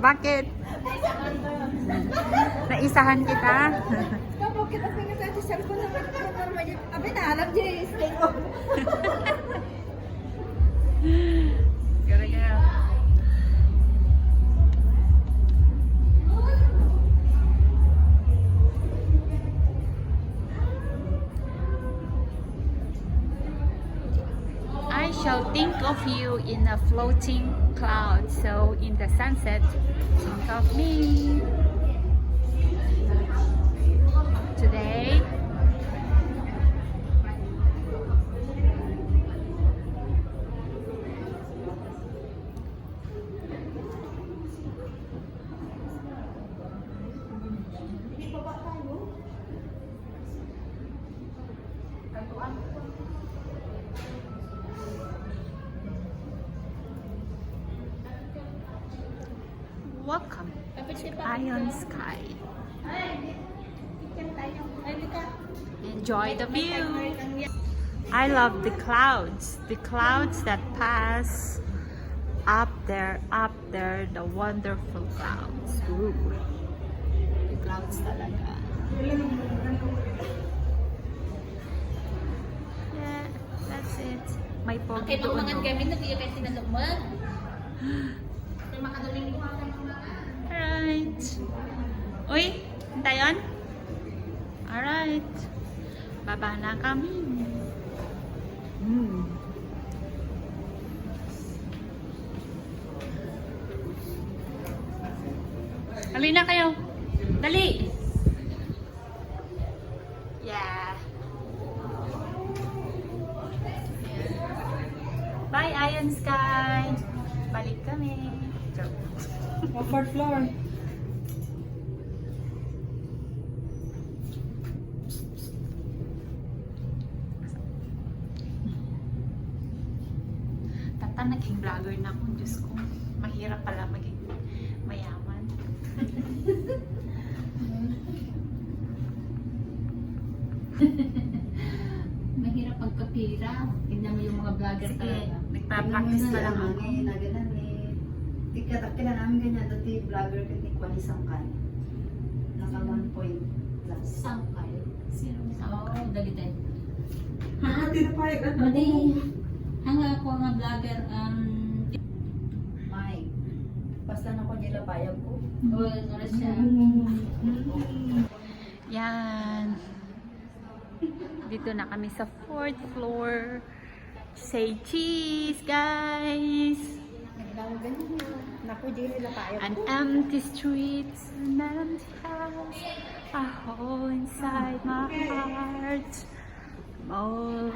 Bakit? Naisahan kita? Kapag kita tingin sa ating cellphone naman. Abi na, alam niya, stay shall think of you in a floating cloud. So in the sunset, think of me. Welcome pa. Ion Sky. Enjoy the view. I love the clouds. The clouds that pass up there, up there, the wonderful clouds. Ooh. The clouds talaga. Yeah, that's it. May pogi kay doon. mga no? gabi na makaduling ko ang mga Alright. Uy, hintayon? Alright. Baba na kami. Mm. Halina kayo. Dali. Yeah. Bye, Iron Sky. Balik kami. Joke. fourth floor. Tata, naging vlogger na ako. Diyos ko, mahirap pala maging mayaman. Mahirap pagkapira. Tingnan mo yung mga vlogger Sige, talaga. nagpa-practice pa lang ako. Eh, na ganun eh. Di ka kila namin ganyan, dati vlogger ka ni Kwani Sangkay. Naka 1 point plus. Sangkay. Sino Oo, oh, dali din. Hindi na payag ka. Madi. Hanga ako nga vlogger um May. Basta na ko nila payag ko. o ano siya. Yan. Dito na kami sa fourth floor. Say cheese, guys! daw ganyan. Naku, di nila kaya. An empty streets, an empty house, a hole inside my heart. I'm all.